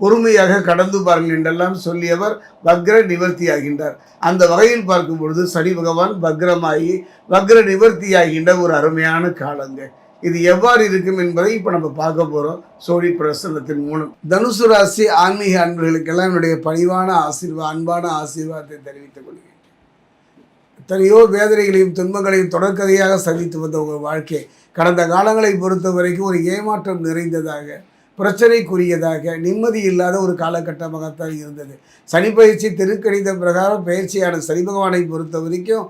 பொறுமையாக கடந்து பாருங்கள் என்றெல்லாம் சொல்லியவர் வக்ர நிவர்த்தி ஆகின்றார் அந்த வகையில் பார்க்கும் பொழுது சனி பகவான் வக்ரமாகி வக்ர நிவர்த்தி ஆகின்ற ஒரு அருமையான காலங்க. இது எவ்வாறு இருக்கும் என்பதை இப்போ நம்ம பார்க்க போகிறோம் சோழி பிரசனத்தின் மூலம். தனுசு ராசி ஆன்மீக அன்பர்களுக்கெல்லாம் என்னுடைய பணிவான ஆசீர்வா அன்பான ஆசீர்வாதத்தை தெரிவித்துக் கொள்கிறேன் எத்தனையோ வேதனைகளையும் துன்பங்களையும் தொடர்கதையாக சந்தித்து வந்த உங்கள் வாழ்க்கை கடந்த காலங்களை பொறுத்த வரைக்கும் ஒரு ஏமாற்றம் நிறைந்ததாக பிரச்சனைக்குரியதாக நிம்மதி இல்லாத ஒரு காலகட்டமாகத்தான் இருந்தது. சனி பயிற்சி திருக்கணித பிரகாரம் பயிற்சியான சனி பகவானை பொறுத்த வரைக்கும்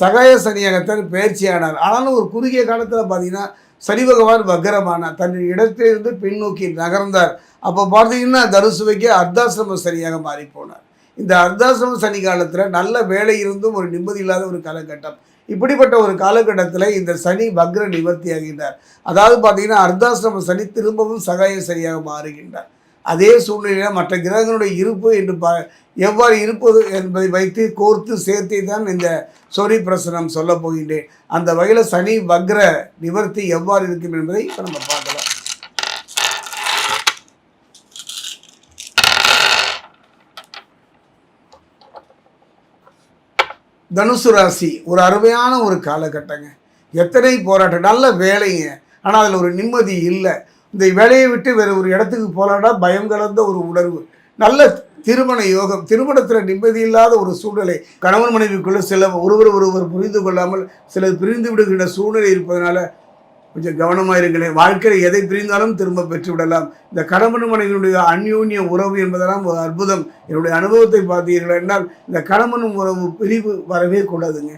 சகாய சனியாகத்தான் பயிற்சியானார். ஆனாலும் ஒரு குறுகிய காலத்தில் பார்த்தீங்கன்னா சனி பகவான் வக்கரமானார் தன் இடத்திலிருந்து பின்னோக்கி நகர்ந்தார். அப்போ பார்த்தீங்கன்னா தனுசுவைக்கு அர்த்தாசிரம சனியாக மாறி போனார் இந்த அர்த்தாசிரம சனி காலத்தில் நல்ல வேலை இருந்தும் ஒரு நிம்மதி இல்லாத ஒரு காலகட்டம். இப்படிப்பட்ட ஒரு காலகட்டத்தில் இந்த சனி வக்ர நிவர்த்தி ஆகின்றார் அதாவது பார்த்தீங்கன்னா அர்த்தாசிரம சனி திரும்பவும் சகாய சரியாக மாறுகின்றார். அதே சூழ்நிலையில் மற்ற கிரகங்களுடைய இருப்பு என்று பா எவ்வாறு இருப்பது என்பதை வைத்து கோர்த்து சேர்த்தே தான் இந்த சோரி பிரசனம் சொல்ல போகின்றேன். அந்த வகையில் சனி வக்ர நிவர்த்தி எவ்வாறு இருக்கும் என்பதை இப்போ நம்ம பார்க்கலாம். தனுசு ராசி ஒரு அருமையான ஒரு காலகட்டங்க. எத்தனை போராட்டம் நல்ல வேலைங்க. ஆனால் அதில் ஒரு நிம்மதி இல்லை. இந்த வேலையை விட்டு வேறு ஒரு இடத்துக்கு போகலான்னா பயம் கலந்த ஒரு உணர்வு. நல்ல திருமண யோகம் திருமணத்தில் நிம்மதி இல்லாத ஒரு சூழ்நிலை. கணவன் மனைவிக்குள்ளே சில ஒருவர் ஒருவர் புரிந்து கொள்ளாமல் சிலர் பிரிந்து விடுகின்ற சூழ்நிலை இருப்பதனால கொஞ்சம் கவனமாக இருங்களேன். வாழ்க்கையில் எதை பிரிந்தாலும் திரும்ப பெற்று விடலாம் இந்த கணவன் மனைவியுடைய அந்யூன்ய உறவு என்பதெல்லாம் ஒரு அற்புதம். என்னுடைய அனுபவத்தை பார்த்தீர்கள் என்றால் இந்த கணவன் உறவு பிரிவு வரவே கூடாதுங்க.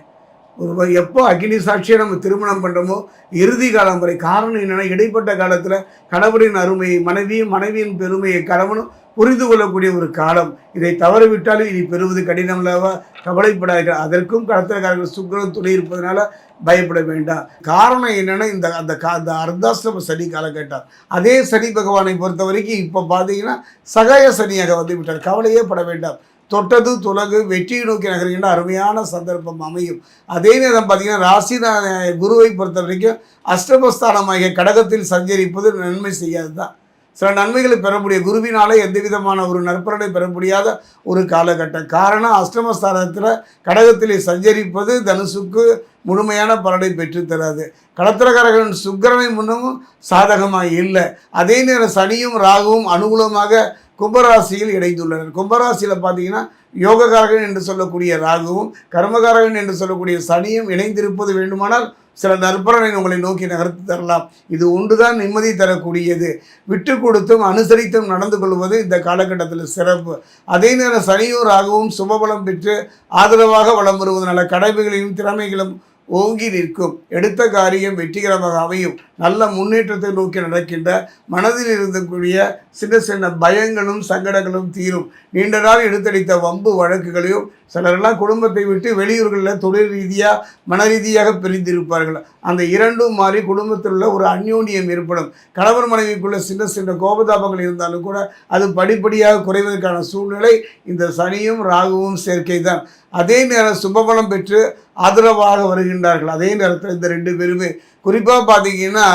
ஒரு எப்போ அக்னி சாட்சியை நம்ம திருமணம் பண்ணுறோமோ இறுதி காலம் வரை காரணம் என்னென்னா இடைப்பட்ட காலத்தில் கணவனின் அருமையை மனைவியும் மனைவியின் பெருமையை கணவனும் புரிந்து கொள்ளக்கூடிய ஒரு காலம். இதை தவறவிட்டாலும் இனி பெறுவது கடினம் அல்லவா கவலைப்படாதீர்கள். அதற்கும் கடத்தல்காரர்கள் சுக்கிரன் துணை இருப்பதனால பயப்பட வேண்டாம். காரணம் என்னென்னா இந்த அந்த கா அந்த அர்த்தாசிரம சனி காலகட்டம். அதே சனி பகவானை பொறுத்த வரைக்கும் இப்போ பார்த்தீங்கன்னா சகாய சனியாக வந்து விட்டார். கவலையே பட வேண்டாம். தொட்டது துலகு வெற்றியை நோக்கி நகர்கின்ற அருமையான சந்தர்ப்பம் அமையும். அதே நேரம் பார்த்தீங்கன்னா ராசிநாத குருவை பொறுத்த வரைக்கும் அஷ்டமஸ்தானமாகிய கடகத்தில் சஞ்சரிப்பது நன்மை செய்யாது தான் சில நன்மைகளை பெறக்கூடிய குருவினாலே எந்த விதமான ஒரு நற்பலனை பெற முடியாத ஒரு காலகட்டம். காரணம் அஷ்டமஸ்தானத்தில் கடகத்திலே சஞ்சரிப்பது தனுசுக்கு முழுமையான பலனை பெற்றுத்தராது கடத்திரகரகன் சுக்கரனை முன்னமும் சாதகமாக இல்லை. அதே நேரம் சனியும் ராகுவும் அனுகூலமாக கும்பராசியில் இணைந்துள்ளனர். கும்பராசியில் பார்த்தீங்கன்னா யோககாரகன் என்று சொல்லக்கூடிய ராகுவும் கர்மகாரகன் என்று சொல்லக்கூடிய சனியும் இணைந்திருப்பது வேண்டுமானால் சில நற்பலனை உங்களை நோக்கி நகர்த்து தரலாம். இது ஒன்றுதான் நிம்மதி தரக்கூடியது. விட்டு கொடுத்தும் அனுசரித்தும் நடந்து கொள்வது இந்த காலகட்டத்தில் சிறப்பு. அதே நேரம் சனியூராகவும் சுபபலம் பெற்று ஆதரவாக வளம் வருவதனால கடமைகளையும் திறமைகளும் ஓங்கி நிற்கும். எடுத்த காரியம் வெற்றிகரமாக அமையும். நல்ல முன்னேற்றத்தை நோக்கி நடக்கின்ற மனதில் இருந்தக்கூடிய சின்ன சின்ன பயங்களும் சங்கடங்களும் தீரும். நீண்ட நாள் எடுத்தடித்த வம்பு வழக்குகளையும் சிலரெல்லாம் குடும்பத்தை விட்டு வெளியூர்களில் தொழில் ரீதியாக மன ரீதியாக பிரிந்திருப்பார்கள். அந்த இரண்டும் மாறி குடும்பத்தில் உள்ள ஒரு அந்யோன்யம் ஏற்படும். கணவன் மனைவிக்குள்ள சின்ன சின்ன கோபதாபங்கள் இருந்தாலும் கூட அது படிப்படியாக குறைவதற்கான சூழ்நிலை இந்த சனியும் ராகுவும் சேர்க்கை தான் அதே நேரம் சுபபலம் பெற்று ஆதரவாக வருகின்றார்கள். அதே நேரத்தில் இந்த ரெண்டு பேருமே குறிப்பாக பார்த்தீங்கன்னா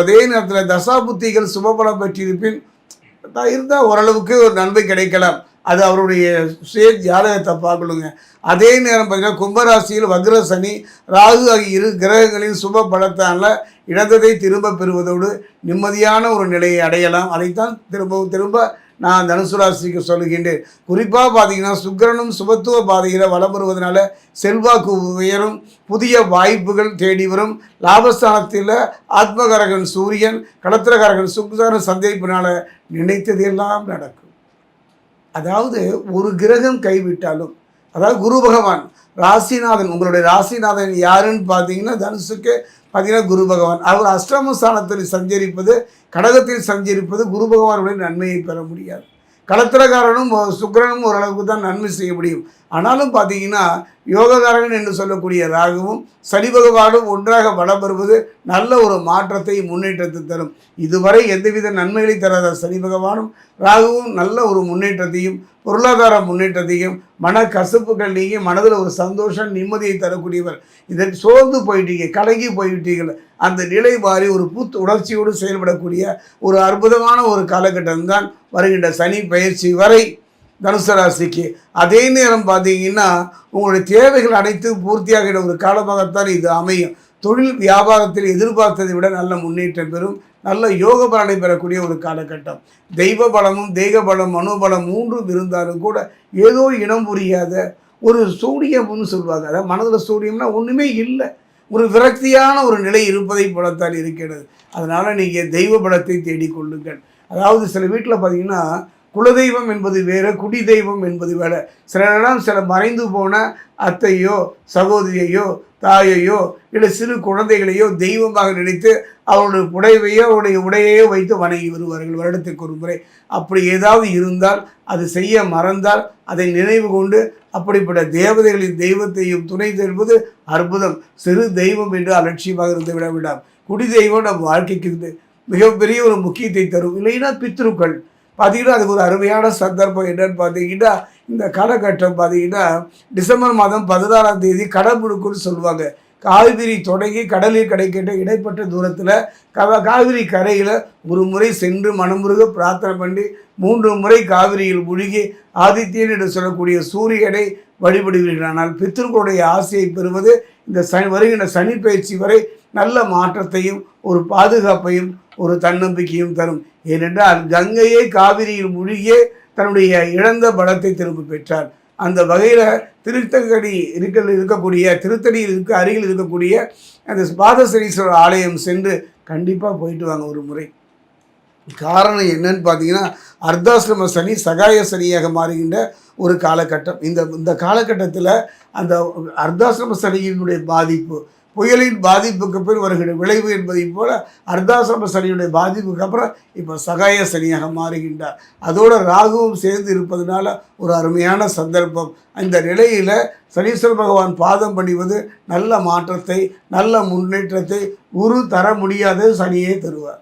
அதே நேரத்தில் தசாபுத்திகள் சுபபலம் பெற்றிருப்பின் இருந்தால் ஓரளவுக்கு ஒரு நன்மை கிடைக்கலாம். அது அவருடைய சுய ஜாதகத்தை பார்க்கணுங்க. அதே நேரம் பார்த்தீங்கன்னா கும்பராசியில் வக்ர சனி ராகு ஆகிய இரு கிரகங்களின் சுப பலத்தால் இழந்ததை திரும்ப பெறுவதோடு நிம்மதியான ஒரு நிலையை அடையலாம். அதைத்தான் திரும்பவும் திரும்ப நான் தனுசு ராசிக்கு சொல்லுகின்றேன். குறிப்பாக பார்த்தீங்கன்னா சுக்கிரனும் சுபத்துவ பாதையில் வலம் வருவதனால செல்வாக்கு உயரும் புதிய வாய்ப்புகள் தேடி வரும். லாபஸ்தானத்தில் ஆத்மகரகன் சூரியன் கடத்திரகாரகன் சுக்கரன் சந்திப்பினால நினைத்ததெல்லாம் நடக்கும். அதாவது ஒரு கிரகம் கைவிட்டாலும் அதாவது குரு பகவான் ராசிநாதன் உங்களுடைய ராசிநாதன் யாருன்னு பார்த்தீங்கன்னா தனுசுக்கு பார்த்தீங்கன்னா குரு பகவான். அவர் அஷ்டமஸ்தானத்தில் சஞ்சரிப்பது கடகத்தில் சஞ்சரிப்பது குரு பகவானுடைய நன்மையை பெற முடியாது. களத்திரக்காரனும் சுக்கிரனும் ஓரளவுக்கு தான் நன்மை செய்ய முடியும். ஆனாலும் பார்த்தீங்கன்னா யோககாரகன் என்று சொல்லக்கூடிய ராகுவும் சனி பகவானும் ஒன்றாக வளம் வருவது நல்ல ஒரு மாற்றத்தை முன்னேற்றத்தை தரும். இதுவரை எந்தவித நன்மைகளை தராத சனி பகவானும் ராகுவும் நல்ல ஒரு முன்னேற்றத்தையும் பொருளாதார முன்னேற்றத்தையும் மன கசப்புகள் நீங்கி மனதில் ஒரு சந்தோஷம் நிம்மதியை தரக்கூடியவர். இதற்கு சோர்ந்து போயிட்டீங்க கலங்கி போய்விட்டீர்கள் அந்த நிலை மாறி ஒரு புத்து உணர்ச்சியோடு செயல்படக்கூடிய ஒரு அற்புதமான ஒரு காலகட்டம்தான் வருகின்ற சனி பயிற்சி வரை. தனுசு ராசிக்கு அதே நேரம் பார்த்தீங்கன்னா உங்களுடைய தேவைகள் அனைத்து பூர்த்தியாகிற ஒரு காலமாகத்தான் இது அமையும். தொழில் வியாபாரத்தில் எதிர்பார்த்ததை விட நல்ல முன்னேற்றம் பெறும். நல்ல யோக பலனை பெறக்கூடிய ஒரு காலகட்டம். தெய்வ பலமும் தெய்வ பலம் மனோபலம் மூன்றும் இருந்தாலும் கூட ஏதோ இனம் புரியாத ஒரு சூடியம்னு சொல்லுவாங்க அதாவது மனதில் சூடியம்னா ஒன்றுமே இல்லை. ஒரு விரக்தியான ஒரு நிலை இருப்பதை போலத்தான் இருக்கிறது. அதனால் நீங்கள் தெய்வ பலத்தை தேடிக்கொள்ளுங்கள் அதாவது சில வீட்டில் பார்த்தீங்கன்னா குலதெய்வம் என்பது வேறு குடி தெய்வம் என்பது வேறு. சில நேரம் சில மறைந்து போன அத்தையோ சகோதரியையோ தாயையோ இல்லை சிறு குழந்தைகளையோ தெய்வமாக நினைத்து அவருடைய புடைவையோ அவருடைய உடையையோ வைத்து வணங்கி வருவார்கள் வருடத்துக்கு ஒரு முறை. அப்படி ஏதாவது இருந்தால் அது செய்ய மறந்தால் அதை நினைவு கொண்டு அப்படிப்பட்ட தேவதைகளின் தெய்வத்தையும் துணை தருவது அற்புதம். சிறு தெய்வம் என்று அலட்சியமாக இருந்து விட விடாம் குடி தெய்வம் நம் வாழ்க்கைக்கு மிகப்பெரிய ஒரு முக்கியத்தை தரும். இல்லைன்னா பித்ருக்கள். பார்த்தீங்கன்னா அதுக்கு ஒரு அருமையான சந்தர்ப்பம் என்னன்னு பார்த்தீங்கன்னா இந்த காலகட்டம் பார்த்தீங்கன்னா டிசம்பர் மாதம் பதினாறாம் தேதி கடமுடுக்குன்னு சொல்லுவாங்க. காவிரி தொடங்கி கடலில் கிடைக்கின்ற இடைப்பட்ட தூரத்தில் கவ காவிரி கரையில் ஒரு முறை சென்று மனமுருக பிரார்த்தனை பண்ணி மூன்று முறை காவிரியில் முழுகி ஆதித்யன் என்று சொல்லக்கூடிய சூரியனை வழிபடுவீர்கள் ஆனால் பித்திருக்களுடைய ஆசையை பெறுவது இந்த சனி வருகின்ற சனி பயிற்சி வரை நல்ல மாற்றத்தையும் ஒரு பாதுகாப்பையும் ஒரு தன்னம்பிக்கையும் தரும். ஏனென்றால் கங்கையை காவிரியில் மூழ்கியே தன்னுடைய இழந்த பலத்தை திரும்ப பெற்றார். அந்த வகையில் திருத்தங்கடி இருக்க இருக்கக்கூடிய திருத்தணியில் இருக்க அருகில் இருக்கக்கூடிய அந்த பாதசரீஸ்வரர் ஆலயம் சென்று கண்டிப்பாக போயிட்டு வாங்க ஒரு முறை. காரணம் என்னன்னு பார்த்தீங்கன்னா அர்த்தாசிரம சனி சகாய சனியாக மாறுகின்ற ஒரு காலகட்டம். இந்த இந்த காலகட்டத்தில் அந்த அர்த்தாசிரம சனியினுடைய பாதிப்பு புயலின் பாதிப்புக்கு பின் வருகிற விளைவு என்பதைப் போல அர்த்தாசிரம சனியுடைய பாதிப்புக்கு அப்புறம் இப்போ சகாய சனியாக மாறுகின்றார். அதோட ராகுவும் சேர்ந்து இருப்பதனால ஒரு அருமையான சந்தர்ப்பம். இந்த நிலையில் சனீஸ்வர பகவான் பாதம் பண்ணிவது நல்ல மாற்றத்தை நல்ல முன்னேற்றத்தை குரு தர முடியாத சனியே தருவார்.